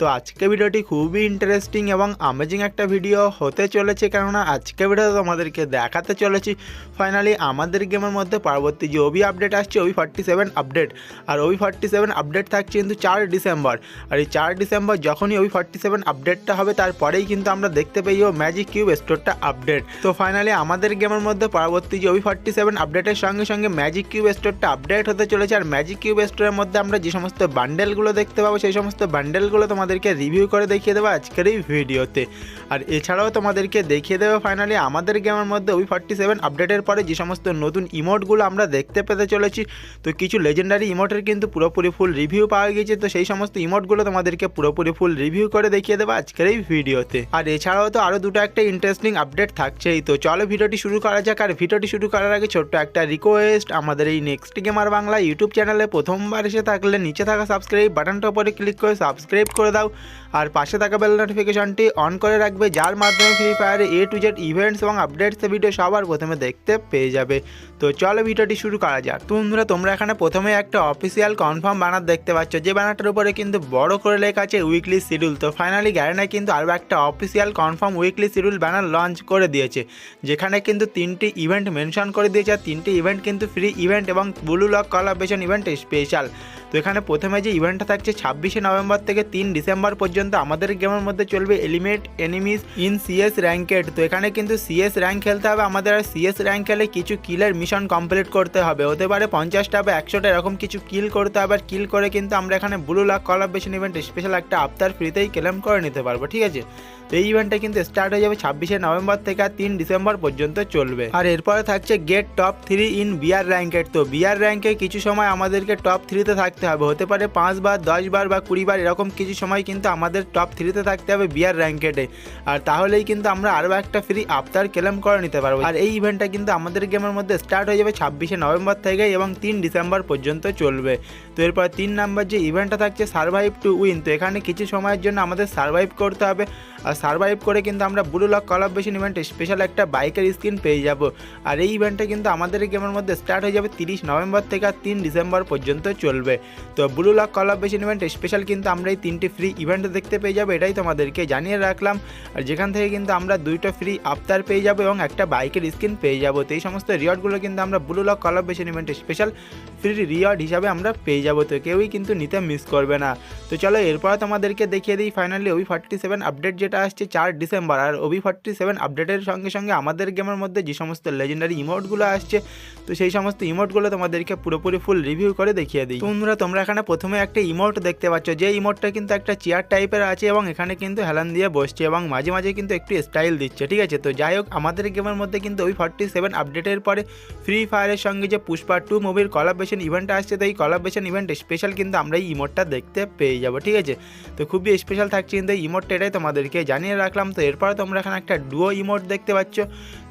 তো আজকে ভিডিওটি খুবই ইন্টারেস্টিং এবং আমেজিং একটা ভিডিও হতে চলেছে, কেননা আজকে ভিডিও তোমাদেরকে দেখাতে চলেছি। ফাইনালি আমাদের গেমের মধ্যে পরবর্তী যে ওবি আপডেট আসছে ওবি ফর্টি সেভেন আপডেট আর ওবি ফর্টি সেভেন আপডেট থাকছে কিন্তু চার ডিসেম্বর। আর এই চার ডিসেম্বর যখনই ওবি ফর্টি সেভেন আপডেটটা হবে, তারপরেই কিন্তু আমরা দেখতে পাই ও ম্যাজিক কিউব স্টোরটা আপডেট তো ফাইনালি আমাদের গেমের মধ্যে পরবর্তী যে ওই ফর্টি সেভেন আপডেটের সঙ্গে সঙ্গে ম্যাজিক কিউব স্টোরটা আপডেট হতে চলেছে। আর ম্যাজিক কিউব স্টোরের মধ্যে আমরা যে সমস্ত বান্ডেলগুলো দেখতে পাবো, সেই সমস্ত বান্ডেলগুলো তোমাদেরকে রিভিউ করে দেখিয়ে দেবো আজকের এই ভিডিওতে। আর এছাড়াও তোমাদেরকে দেখিয়ে দেবে ফাইনালি আমাদের গেমের মধ্যে ওই ফর্টি সেভেন আপডেটের পরে যে সমস্ত নতুন ইমোটগুলো আমরা দেখতে পেতে চলেছি, তো কিছু লেজেন্ডারি ইমোটের কিন্তু পুরোপুরি ফুল রিভিউ পাওয়া গিয়েছে তো সেই সমস্ত ইমোটগুলো তোমাদেরকে পুরোপুরি ফুল রিভিউ করে দেখিয়ে দেবো আজকের এই ভিডিওতে। আর এছাড়াও তো আরও দুটো একটা ইন্টারেস্টিং আপডেট থাকছেই, তো চলো ভিডিওটি শুরু করা যাক। আর ভিডিওটি শুরু করার আগে ছোট্ট একটা রিকোয়েস্ট আমাদের এই নেক্সট গেমার বাংলা ইউটিউব চ্যানেলে প্রথমবার এসে থাকলে নিচে থাকা সাবস্ক্রাইব বাটনটার উপরে ক্লিক করে সাবস্ক্রাইব করে দাও। আর পাশে থাকা বেল নোটিফিকেশনটি অন করে রাখবে, যার মাধ্যমে ফ্রি ফায়ারে এ টু জেড ইভেন্টস এবং আপডেটস ভিডিও সবার প্রথমে দেখতে পেয়ে যাবে। তো চলো ভিডিওটি শুরু করা যাক। তো বন্ধুরা, তোমরা এখানে প্রথমে একটা অফিসিয়াল কনফার্ম ব্যানার দেখতে পাচ্ছ। যে ব্যানারটার উপরে কিন্তু বড় করে লেখা আছে উইকলি শিডিউল তো ফাইনালি গ্যারেনা কিন্তু আরও একটা official confirm weekly schedule banner launch করে দিয়েছে। যেখানে কিন্তু তিনটি ইভেন্ট মেনশন করে দিয়েছে। আর তিনটি ইভেন্ট কিন্তু ফ্রি ইভেন্ট এবং blue lock collaboration event special তো এখানে প্রথমে যে ইভেন্টটা থাকছে ছাব্বিশে নভেম্বর থেকে তিন ডিসেম্বর পর্যন্ত আমাদের গেমের মধ্যে চলবে eliminate enemies in CS ranked তো এখানে কিন্তু সিএস র্যাঙ্ক খেলতে হবে, আমাদের আর সিএস র্যাঙ্ক খেলে কিছু কিলের মিশন কমপ্লিট করতে হবে। হতে পারে পঞ্চাশটা বা একশোটা এরকম কিছু কিল করতে হবে, আর কিল করে কিন্তু আমরা এখানে blue lock collaboration event special একটা আফতার ফ্রিতেই ক্লেম করে নিতে পারব, ঠিক আছে? তো এই ইভেন্টটা কিন্তু স্টার্ট হয়ে যাবে ছাব্বিশে নভেম্বর থেকে আর তিন ডিসেম্বর পর্যন্ত চলবে। আর এরপরে থাকছে get top three in BR র্যাঙ্কের তো বিআর র্যাঙ্কে কিছু সময় আমাদেরকে টপ থ্রিতে থাকতে হবে। হতে পারে পাঁচ বার, দশ বার বা কুড়ি বার এরকম কিছু সময় কিন্তু আমাদের টপ থ্রিতে থাকতে হবে বিয়ার র্যাঙ্কেটে আর তাহলেই কিন্তু আমরা আরও একটা ফ্রি আফতার ক্লেম করে নিতে পারব। আর এই ইভেন্টটা কিন্তু আমাদের গেমের মধ্যে স্টার্ট হয়ে যাবে ছাব্বিশে নভেম্বর থেকে এবং তিন ডিসেম্বর পর্যন্ত চলবে। তো এরপর তিন নাম্বার যে ইভেন্টটা থাকছে সার্ভাইভ টু উইন তো এখানে কিছু সময়ের জন্য আমাদের সার্ভাইভ করতে হবে। আর সার্ভাইভ করে কিন্তু আমরা ব্লু লক কলাবেশন ইভেন্টে স্পেশাল একটা বাইকের স্ক্রিন পেয়ে যাব। আর এই ইভেন্টটা কিন্তু আমাদের গেমের মধ্যে স্টার্ট হয়ে যাবে তিরিশ নভেম্বর থেকে আর তিন ডিসেম্বর পর্যন্ত চলবে। তো blue lock collaboration event special কিন্তু আমরা এই তিনটি ফ্রি ইভেন্ট দেখতে পেয়ে যাব, এটাই তোমাদেরকে জানিয়ে রাখলাম। আর যেখান থেকে কিন্তু আমরা দুইটা ফ্রি আফতার পেয়ে যাব এবং একটা বাইকের স্ক্রিন পেয়ে যাব, তো এই সমস্ত রিওয়ার্ডগুলো কিন্তু আমরা ব্লু লক কলাবেশন ইভেন্টে স্পেশাল ফ্রি রিওয়ার্ড হিসাবে আমরা পেয়ে যাব, তো কেউই কিন্তু নিতে মিস করবে না। তো চলো এরপর তোমাদেরকে দেখিয়ে দিই ফাইনালি ওই ফর্টি সেভেন আপডেট যেটা আসছে চার ডিসেম্বর। আর ওবি ফর্টি সেভেন আপডেটের সঙ্গে সঙ্গে আমাদের গেমের মধ্যে যে সমস্ত লেজেন্ডারি ইমোটগুলো আসছে, তো সেই সমস্ত ইমোটগুলো তোমাদেরকে পুরোপুরি ফুল রিভিউ করে দেখিয়ে দিই। তোমরা তোমরা এখানে প্রথমে একটা ইমোট দেখতে পাচ্ছ। যে ইমোটটা কিন্তু একটা চেয়ার টাইপের আছে এবং এখানে কিন্তু হেলান দিয়ে বসছে এবং মাঝে মাঝে কিন্তু একটু স্টাইল দিচ্ছে, ঠিক আছে? তো যাই হোক, আমাদের গেমের মধ্যে কিন্তু ওই ফর্টি সেভেন আপডেটের পরে ফ্রি ফায়ারের সঙ্গে যে পুষ্পা টু মুভির কলাবেশন ইভেন্ট আসছে, তো এই কলাবেশন ইভেন্ট স্পেশাল কিন্তু আমরা এই ইমোটটা দেখতে পেয়ে যাব, ঠিক আছে? তো খুবই স্পেশাল থাকছে কিন্তু এই ইমোটটা, এটাই তোমাদেরকে জানিয়ে রাখলাম। তো এরপরে তোমরা এখানে একটা ডুয়ো ইমোট দেখতে পাচ্ছ।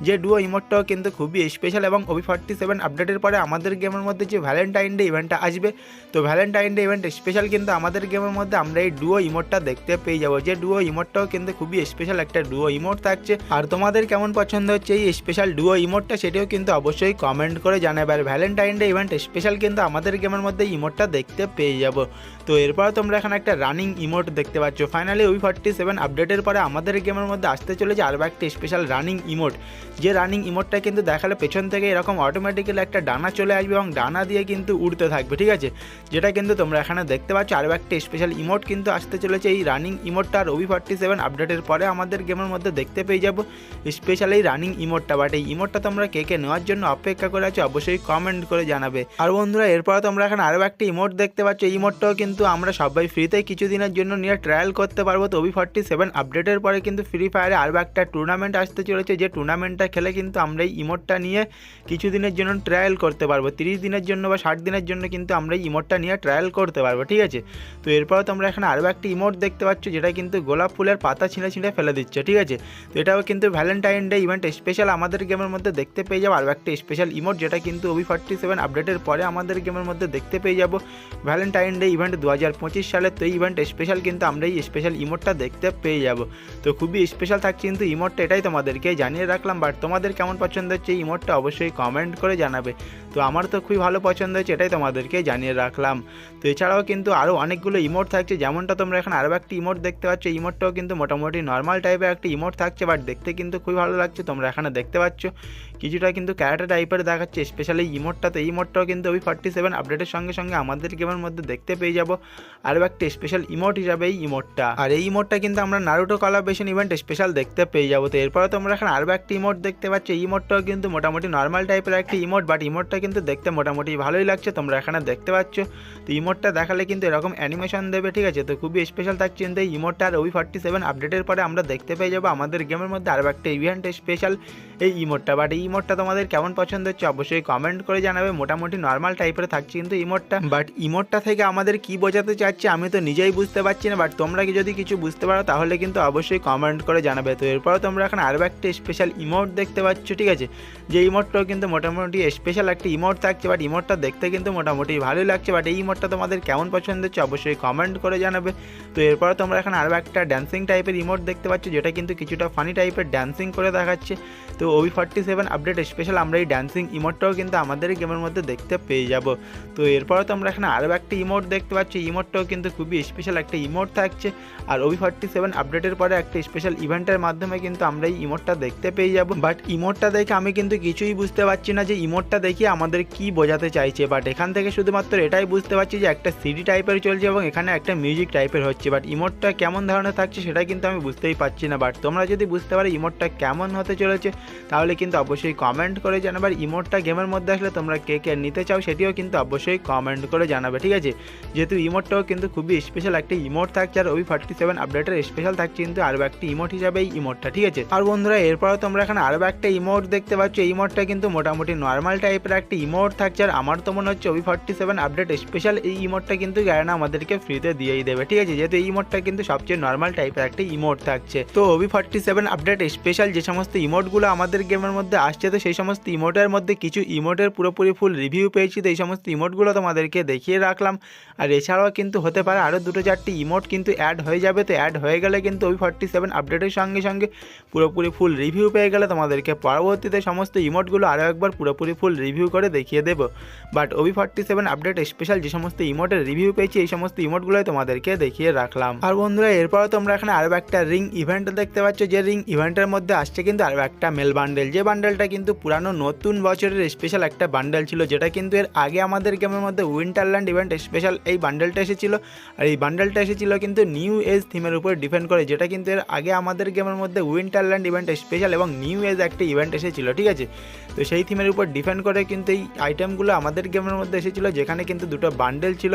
যে ডুয়ো ইমোটটাও কিন্তু খুবই স্পেশাল এবং ওবি ফর্টি সেভেন আপডেটের পরে আমাদের গেমের মধ্যে যে ভ্যালেন্টাইন ডে ইভেন্টটা আসবে, তো ভ্যালেন্টাইন ডে ইভেন্ট স্পেশাল কিন্তু আমাদের গেমের মধ্যে আমরা এই ডুয়ো ইমোটটা দেখতে পেয়ে যাব। যে ডুয়ো ইমোটটাও কিন্তু খুবই স্পেশাল একটা ডুয়ো ইমোট থাকছে। আর তোমাদের কেমন পছন্দ হচ্ছে এই স্পেশাল ডুয়ো ইমোটটা সেটাও কিন্তু অবশ্যই কমেন্ট করে জানাবে। আর ভ্যালেন্টাইন ডে ইভেন্ট স্পেশাল কিন্তু আমাদের গেমের মধ্যে ইমোটটা দেখতে পেয়ে যাব। তো এরপর তোমরা এখানে একটা রানিং ইমোট দেখতে পাচ্ছ। ফাইনালি ওই ফর্টি সেভেন আপডেটের পরে আমাদের গেমের মধ্যে আসতে চলেছে আরও একটা স্পেশাল রানিং ইমোট। যে রানিং ইমোটটা কিন্তু দেখালে পেছন থেকে এরকম অটোমেটিক্যালি একটা ডানা চলে আসবে এবং ডানা দিয়ে কিন্তু উড়তে থাকবে, ঠিক আছে? যেটা কিন্তু তোমরা এখানে দেখতে পাচ্ছ। আরও একটা স্পেশাল ইমোট কিন্তু আসতে চলেছে। এই রানিং ইমোটটা আর ওবি ফর্টি সেভেন আপডেটের পরে আমাদের গেমের মধ্যে দেখতে পেয়ে যাব। স্পেশাল এই রানিং ইমোটটা বাট এই ইমোটটা তোমরা কে কে নেওয়ার জন্য অপেক্ষা করে আছো, অবশ্যই কমেন্ট করে জানাবে। আর বন্ধুরা, এরপরে তোমরা এখানে আরও একটা ইমোট দেখতে পাচ্ছ। এই ইমোটটাও কিন্তু আমরা সবাই ফ্রিতে কিছুদিনের জন্য নিয়ে ট্রায়াল করতে পারব। তো ওবি ফর্টি সেভেন আপডেটের পরে কিন্তু ফ্রি ফায়ারে আরও একটা টুর্নামেন্ট আসতে চলেছে। যে টুর্নামেন্টটা খেলে কিন্তু আমরা এই ইমোটটা নিয়ে কিছু দিনের জন্য ট্রায়াল করতে পারব। তিরিশ দিনের জন্য বা ষাট দিনের জন্য কিন্তু আমরা এই ইমোটটা নিয়ে ট্রায়াল করতে পারব, ঠিক আছে? তো এরপরে তোমরা এখানে আরও একটা ইমোট দেখতে পাচ্ছ, যেটা কিন্তু গোলাপ ফুলের পাতা ছিঁড়ে ছিঁড়ে ফেলে দিচ্ছে, ঠিক আছে? তো এটাও কিন্তু ভ্যালেন্টাইন ডে ইভেন্ট স্পেশাল আমাদের গেমের মধ্যে দেখতে পেয়ে যাব। আরও একটা স্পেশাল ইমোট যেটা কিন্তু ওবি ফর্টি সেভেন আপডেটের পরে আমাদের গেমের মধ্যে দেখতে পেয়ে যাব। ভ্যালেন্টাইন ডে ইভেন্ট দু হাজার পঁচিশ সালের তো এই ইভেন্ট স্পেশাল কিন্তু আমরা এই স্পেশাল ইমোটটা দেখতে পেয়ে যাব। তো খুবই স্পেশাল থাকছে কিন্তু ইমোটটা এটাই তোমাদেরকে জানিয়ে রাখলাম বাট তোমাদের কেমন পছন্দ হচ্ছে এই ইমোটটা অবশ্যই কমেন্ট করে জানাবে। তো আমার তো খুবই ভালো পছন্দ হয়েছে, এটাই তোমাদেরকে জানিয়ে রাখলাম। তো এছাড়াও কিন্তু আরও অনেকগুলো ইমোট থাকছে, যেমনটা তোমরা এখন আরও একটি ইমোট দেখতে পাচ্ছ ইমোটটাও কিন্তু মোটামুটি নর্মাল টাইপের একটি ইমোট থাকছে বাট দেখতে কিন্তু খুবই ভালো লাগছে, তোমরা এখানে দেখতে পাচ্ছ। কিছুটা কিন্তু ক্যারেটা টাইপের দেখাচ্ছে স্পেশালি ইমোটটা তো ইমোটটাও কিন্তু ওই ফর্টি সেভেন আপডেটের সঙ্গে সঙ্গে আমাদের গেমের মধ্যে দেখতে পেয়ে যাব। আরও একটা স্পেশাল ইমোট হিসাবে এই ইমোটটা আর এই ইমোটটা কিন্তু আমরা নারুটো কলাবেশন ইভেন্ট স্পেশাল দেখতে পেয়ে যাব। তো এরপরে তোমরা এখন আরও একটি ইমোট দেখতে পাচ্ছ ইমোটটাও কিন্তু মোটামুটি নর্মাল টাইপের একটি ইমোট বাট ইমোটটা কিন্তু দেখতে মোটামুটি ভালোই লাগছে, তোমরা এখানে দেখতে পাচ্ছ। তো ইমোটটা দেখালে কিন্তু এরকম অ্যানিমেশন দেবে, ঠিক আছে? তো খুবই স্পেশাল থাকছে কিন্তু এই ইমোটটা, আর ওই ফর্টি সেভেন আপডেটের পরে আমরা দেখতে পেয়ে যাব আমাদের গেমের মধ্যে আরও একটা ইভেন্ট স্পেশাল এই ইমোটটা। বাট এই ইমোটটা তোমাদের কেমন পছন্দ হচ্ছে অবশ্যই কমেন্ট করে জানাবে, মোটামুটি নর্মাল টাইপের থাকছে কিন্তু ইমোটটা। বাট ইমোটটা থেকে আমাদের কি বোঝাতে চাচ্ছে আমি তো নিজেই বুঝতে পারছি না বাট তোমরা কি যদি কিছু বুঝতে পারো তাহলে কিন্তু অবশ্যই কমেন্ট করে জানাবে। তো এরপরে তোমরা এখন আরও একটা স্পেশাল ইমোট দেখতে পাচ্ছ, ঠিক আছে? যে ইমোটটাও কিন্তু মোটামুটি স্পেশাল একটা ইমোট থাকছে বাট ইমোটটা দেখতে কিন্তু মোটামুটি ভালোই লাগছে বাট এই ইমোটটা তোমাদের কেমন পছন্দ হচ্ছে অবশ্যই কমেন্ট করে জানাবে। তো এরপরে তোমরা এখন আরও একটা ড্যান্সিং টাইপের ইমোট দেখতে পাচ্ছ, যেটা কিন্তু কিছুটা ফানি টাইপের ড্যান্সিং করে দেখাচ্ছে। তো ওই ফর্টি সেভেন আপডেট স্পেশাল আমরা এই ড্যান্সিং ইমোটটাও কিন্তু আমাদের গেমের মধ্যে দেখতে পেয়ে যাব। তো এরপরে তোমরা এখানে আরও একটা ইমোট দেখতে পাচ্ছ ইমোটটাও কিন্তু খুবই স্পেশাল একটা ইমোট থাকছে। আর ওই ফর্টি সেভেন আপডেটের পরে একটা স্পেশাল ইভেন্টের মাধ্যমে কিন্তু আমরা এই ইমোটটা দেখতে পেয়ে যাব। বাট ইমোটটা দেখে আমি কিন্তু কিছুই বুঝতে পারছি না যে ইমোটটা দেখে আমাদের কি বোঝাতে চাইছে। বাট এখান থেকে শুধুমাত্র এটাই বুঝতে পারছি যে একটা সিডি টাইপের চলছে এবং এখানে একটা মিউজিক টাইপের হচ্ছে। বাট ইমোটটা কেমন ধরনের থাকছে সেটা কিন্তু আমি বুঝতেই পারছি না। বাট তোমরা যদি বুঝতে পারো ইমোটটা কেমন হতে চলেছে, তাহলে কিন্তু অবশ্যই কমেন্ট করে জানাবে। আর ইমোটটা গেমের মধ্যে আসলে তোমরা কে কে নিতে চাও সেটিও কিন্তু অবশ্যই কমেন্ট করে জানাবে, ঠিক আছে? যেহেতু ইমোটটাও কিন্তু খুবই স্পেশাল একটা ইমোট থাকছে আর ওই ফর্টি সেভেন আপডেটের স্পেশাল থাকছে কিন্তু আরও একটি ইমোট হিসাবে এই ইমোটটা ঠিক আছে? আর বন্ধুরা এরপরে তোমরা এখানে আরও একটা ইমোট দেখতে পাচ্ছ। এই ইমোটটা কিন্তু মোটামুটি নর্মাল টাইপের একটা ইমোট থাকছে আর আমার তো মনে হচ্ছে ওই ফর্টি সেভেন আপডেট স্পেশাল এই ইমোটটা কিন্তু গ্যারেনা আমাদেরকে ফ্রিতে দিয়েই দেবে। ঠিক আছে, যেহেতু এই ইমোটটা কিন্তু সবচেয়ে নর্মাল টাইপের একটা ইমোট থাকছে। তো OB forty seven update special যে সমস্ত ইমোটগুলো আমাদের গেমের মধ্যে আসছে, তো সেই সমস্ত ইমোটের মধ্যে কিছু ইমোটের পুরোপুরি ফুল রিভিউ পেয়েছি, তো এই সমস্ত ইমোটগুলো তোমাদেরকে দেখিয়ে রাখলাম। আর এছাড়াও কিন্তু হতে পারে আরও দুটো চারটি ইমোট কিন্তু অ্যাড হয়ে যাবে, তো অ্যাড হয়ে গেলে কিন্তু ওই ফর্টি সেভেন আপডেটের সঙ্গে সঙ্গে পুরোপুরি ফুল রিভিউ পেয়ে গেলে তোমাদেরকে পরবর্তীতে সমস্ত ইমোটগুলো আরও একবার পুরোপুরি ফুল রিভিউ করে দেখিয়ে দেবো। But OB forty seven update special যে সমস্ত ইমোটের রিভিউ পেয়েছি, এই সমস্ত ইমোটগুলোই তোমাদেরকে দেখিয়ে রাখলাম। আর বন্ধুরা এরপরে তোমরা এখানে আরও একটা রিং ইভেন্ট দেখতে পাচ্ছ। যে রিং ইভেন্টের মধ্যে আসছে কিন্তু আরও একটা মেল বান্ডেল যে বান্ডেলটা কিন্তু পুরানো নতুন বছরের স্পেশাল একটা বান্ডেল ছিল, যেটা কিন্তু এর আগে আমাদের গেমের মধ্যে উইন্টারল্যান্ড ইভেন্ট স্পেশাল এই বান্ডেলটা এসেছিল। আর এই বান্ডেলটা এসেছিল কিন্তু নিউ এজ থিমের উপর ডিপেন্ড করে, যেটা কিন্তু এর আগে আমাদের গেমের মধ্যে উইন্টারল্যান্ড ইভেন্ট স্পেশাল এবং নিউ এজ একটা ইভেন্ট এসেছিল, ঠিক আছে? তো সেই থিমের উপর ডিপেন্ড করে কিন্তু এই আইটেমগুলো আমাদের গেমের মধ্যে এসেছিল, যেখানে কিন্তু দুটো বান্ডেল ছিল,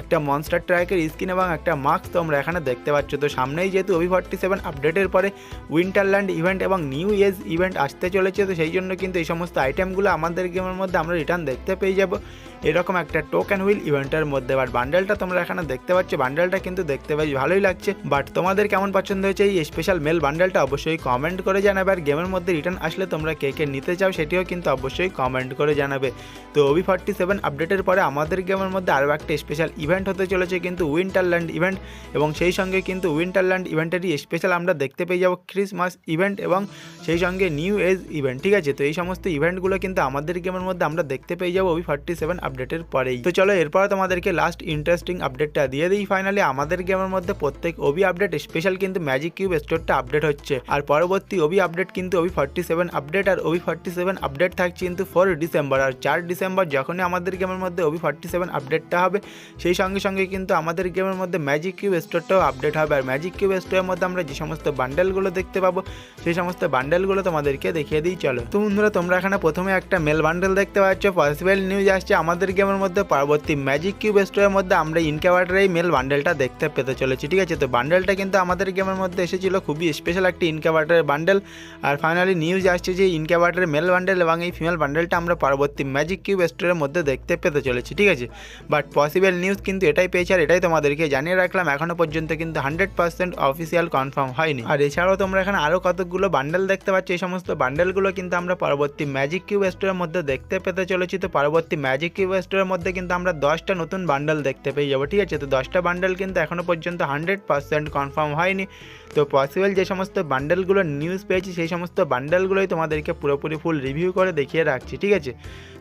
একটা মনস্টার ট্র্যাকের স্কিন এবং একটা মাস্ক তোমরা এখানে দেখতে পাচ্ছ। তো সামনেই যেহেতু ওভি ফর্টি সেভেন আপডেটের পরে উইন্টারল্যান্ড ইভেন্ট এবং নিউ এজ ইভেন্ট আসতে চলেছে, তো সেই জন্য কিন্তু এই সমস্ত আইটেমগুলো আমাদের গেমের মধ্যে আমরা রিটার্ন দেখতে পেয়ে যাব। এরকম একটা টোকেন হুইল ইভেন্টের মধ্যে। বাট বান্ডেলটা তোমরা এখানে দেখতে পাচ্ছ বান্ডেলটা কিন্তু দেখতে বেশ ভালোই লাগছে। বাট তোমাদের কেমন পছন্দ হয়েছে এই স্পেশাল মেল বান্ডেলটা অবশ্যই কমেন্ট করে জানাবে। আর গেমের মধ্যে রিটার্ন আসলে তোমরা কে কে নিতে চাও সেটিও কিন্তু অবশ্যই কমেন্ট করে জানাবে। তো ওবি ফর্টি সেভেন আপডেটের পরে আমাদের গেমের মধ্যে আরও একটা স্পেশাল ইভেন্ট হতে চলেছে কিন্তু উইন্টারল্যান্ড ইভেন্ট এবং সেই সঙ্গে কিন্তু উইন্টারল্যান্ড ইভেন্টেরই স্পেশাল আমরা দেখতে পেয়ে যাব ক্রিসমাস ইভেন্ট এবং সেই সঙ্গে নিউ এজ ইভেন্ট ঠিক আছে? তো এই সমস্ত ইভেন্টগুলো কিন্তু আমাদের গেমের মধ্যে আমরা দেখতে পেয়ে যাব ওই ফর্টি সেভেন আপডেটের পরেই। তো চলো এরপর তোমাদেরকে লাস্ট ইন্টারেস্টিং আপডেটটা দিয়ে দিই। ফাইনালি আমাদের গেমের মধ্যে প্রত্যেক ওবি আপডেট স্পেশাল কিন্তু ম্যাজিক কিউব স্টোরটা আপডেট হচ্ছে। আর পরবর্তী ওবি আপডেট কিন্তু ওবি ফর্টি সেভেন আপডেট আর ওবি ফর্টি সেভেন আপডেট থাকছে কিন্তু ফোর ডিসেম্বর আর চার ডিসেম্বর যখনই আমাদের গেমের মধ্যে ওবি ফর্টি সেভেন আপডেটটা হবে, সেই সঙ্গে সঙ্গে কিন্তু আমাদের গেমের মধ্যে ম্যাজিক কিউব স্টোরটাও আপডেট হবে। আর ম্যাজিক কিউব স্টোরের মধ্যে আমরা যে সমস্ত বান্ডেলগুলো দেখতে পাবো, সেই সমস্ত বান্ডেলগুলো তোমাদেরকে দেখিয়ে দিই, চলো। তো বন্ধুরা, তোমরা এখানে প্রথমে একটা মেল বান্ডেল দেখতে পাচ্ছ পসিবল নিউজ আসছে আমাদের গেমের মধ্যে, পরবর্তী ম্যাজিক কিউব স্টোরের মধ্যে আমরা ইনকাভার্টার এই মেল বান্ডেলটা দেখতে পেতে চলেছি, ঠিক আছে? তো বান্ডেলটা কিন্তু আমাদের গেমের মধ্যে এসেছিল, খুবই স্পেশাল একটি ইনকাভার্টারের বান্ডেল আর ফাইনালি নিউজ আসছে যে ইনকাভার্টারের মেল বান্ডেল এবং এই ফিমেল বান্ডেলটা আমরা পরবর্তী ম্যাজিক কিউব স্টোরের মধ্যে দেখতে পেতে চলেছি, ঠিক আছে? বাট পসিবল নিউজ কিন্তু এটাই পেয়েছে আর এটাই তোমাদেরকে জানিয়ে রাখলাম। এখনও পর্যন্ত কিন্তু হান্ড্রেড পার্সেন্ট অফিসিয়াল কনফার্ম হয়নি। আর এছাড়াও তোমরা এখানে আরও কতগুলো বান্ডেল দেখতে পাচ্ছ, এই সমস্ত বান্ডেলগুলো কিন্তু আমরা পরবর্তী ম্যাজিক কিউব স্টোরের মধ্যে দেখতে পেতে চলেছি। তো পরবর্তী ম্যাজিক কিউব স্টোরের মধ্যে কিন্তু আমরা দশটা নতুন বান্ডেল দেখতে পেয়ে যাব, ঠিক আছে? তো দশটা বান্ডেল কিন্তু এখনও পর্যন্ত হান্ড্রেড পার্সেন্ট কনফার্ম হয়নি। তো পসিবল যে সমস্ত বান্ডেলগুলো নিউজ পেয়েছি, সেই সমস্ত বান্ডেলগুলোই তোমাদেরকে পুরোপুরি ফুল রিভিউ করে দেখিয়ে রাখছি, ঠিক আছে?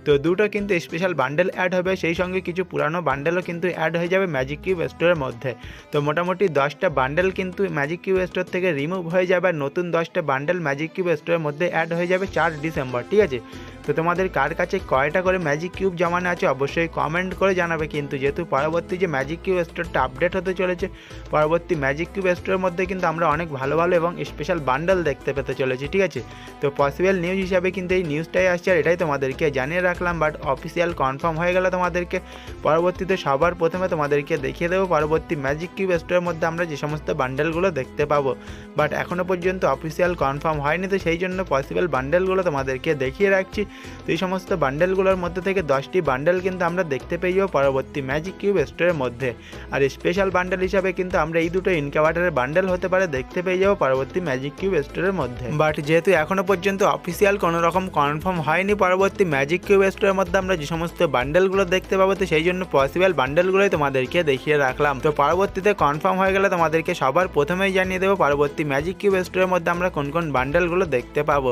তো দুটো কিন্তু স্পেশাল বান্ডেল অ্যাড হবে, সেই সঙ্গে কিছু পুরানো বান্ডেলও কিন্তু অ্যাড হয়ে যাবে ম্যাজিক কিউব স্টোরের মধ্যে। তো মোটামুটি দশটা বান্ডেল কিন্তু ম্যাজিক কিউব স্টোর থেকে রিমুভ হয়ে যাবে আর নতুন দশটা বান্ডেল ম্যাজিক কিউব স্টোরের মধ্যে অ্যাড হয়ে যাবে চার ডিসেম্বর, ঠিক আছে? তো তোমাদের কার কাছে কয়টা করে ম্যাজিক কিউব জমানো আছে অবশ্যই কমেন্ট করে জানাবে, কিন্তু যেহেতু পরবর্তী যে ম্যাজিক কিউব স্টোরটা আপডেট হতে চলেছে, পরবর্তী ম্যাজিক কিউব স্টোরের মধ্যে কিন্তু আমরা অনেক ভালো ভালো এবং স্পেশাল বান্ডেল দেখতে পেতে চলেছি, ঠিক আছে? তো পসিবল নিউজ হিসাবে কিন্তু এই নিউজটাই আসছে আর এটাই তোমাদেরকে জানিয়ে রাখলাম বাট অফিসিয়াল কনফার্ম হয়ে গেলে তোমাদেরকে। পরবর্তীতে সবার প্রথমে তোমাদেরকে দেখিয়ে দেবো, পরবর্তী ম্যাজিক কিউব স্টোরের মধ্যে আমরা যে সমস্ত বান্ডেলগুলো দেখতে পাবো। বাট এখনও পর্যন্ত অফিসিয়াল কনফার্ম হয়নি, তো সেই জন্য পসিবল বান্ডেলগুলো তোমাদেরকে দেখিয়ে রাখছি। তো এই সমস্ত বান্ডেলগুলোর মধ্যে থেকে দশটি বান্ডেল কিন্তু আমরা দেখতে পেয়ে যাব পরবর্তী ম্যাজিক কিউব স্টোরের মধ্যে। আর স্পেশাল বান্ডেল হিসাবে কিন্তু আমরা এই দুটো ইনকাভার্টারের বান্ডেল হতে পারে দেখতে পেয়ে যাব পরবর্তী ম্যাজিক কিউব স্টোরের মধ্যে। বাট যেহেতু এখনও পর্যন্ত অফিসিয়াল কোনো রকম কনফার্ম হয়নি পরবর্তী ম্যাজিক কিউব স্টোরের মধ্যে আমরা যে সমস্ত বান্ডেলগুলো দেখতে পাবো, তো সেই জন্য পসিবল বান্ডেলগুলোই তোমাদেরকে দেখিয়ে রাখলাম। তো পরবর্তীতে কনফার্ম হয়ে গেলে তোমাদেরকে সবার প্রথমেই জানিয়ে দেবো পরবর্তী ম্যাজিক কিউব স্টোরের মধ্যে আমরা কোন কোন বান্ডেলগুলো দেখতে পাবো।